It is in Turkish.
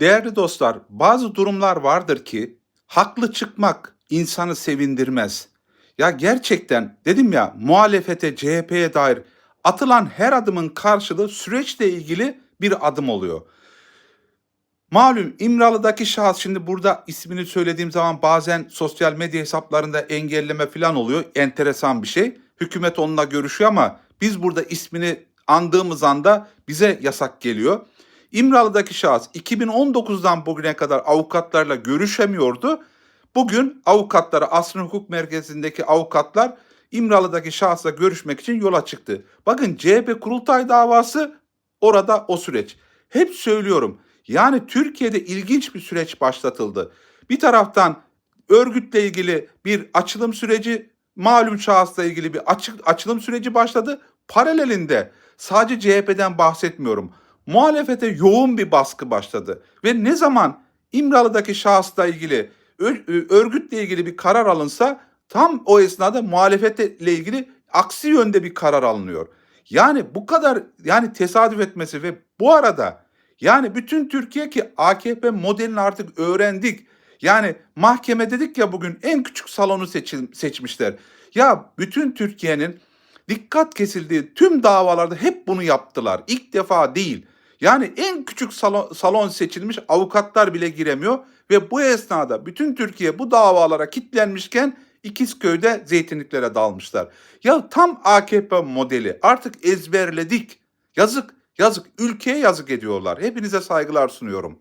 Değerli dostlar, bazı durumlar vardır ki haklı çıkmak insanı sevindirmez. Ya gerçekten dedim ya muhalefete, CHP'ye dair atılan her adımın karşılığı süreçle ilgili bir adım oluyor. Malum İmralı'daki şahıs şimdi burada ismini söylediğim zaman bazen sosyal medya hesaplarında engelleme falan oluyor. Enteresan bir şey. Hükümet onunla görüşüyor ama biz burada ismini andığımız anda bize yasak geliyor. İmralı'daki şahıs 2019'dan bugüne kadar avukatlarla görüşemiyordu. Bugün avukatları Asrın Hukuk Merkezi'ndeki avukatlar İmralı'daki şahısla görüşmek için yola çıktı. Bakın CHP kurultay davası orada o süreç. Hep söylüyorum. Yani Türkiye'de ilginç bir süreç başlatıldı. Bir taraftan örgütle ilgili bir açılım süreci, malum şahısla ilgili bir açık açılım süreci başladı. Paralelinde sadece CHP'den bahsetmiyorum. Muhalefete yoğun bir baskı başladı ve ne zaman İmralı'daki şahısla ilgili ö- örgütle ilgili bir karar alınsa tam o esnada muhalefetle ilgili aksi yönde bir karar alınıyor. Yani bu kadar yani tesadüf etmesi ve bu arada yani bütün Türkiye ki AKP modelini artık öğrendik. Yani mahkeme dedik ya bugün en küçük salonu seçil- seçmişler. Ya bütün Türkiye'nin dikkat kesildiği tüm davalarda hep bunu yaptılar. İlk defa değil. Yani en küçük salon, salon seçilmiş avukatlar bile giremiyor ve bu esnada bütün Türkiye bu davalara kitlenmişken İkizköy'de zeytinliklere dalmışlar. Ya tam AKP modeli artık ezberledik. Yazık, yazık. Ülkeye yazık ediyorlar. Hepinize saygılar sunuyorum.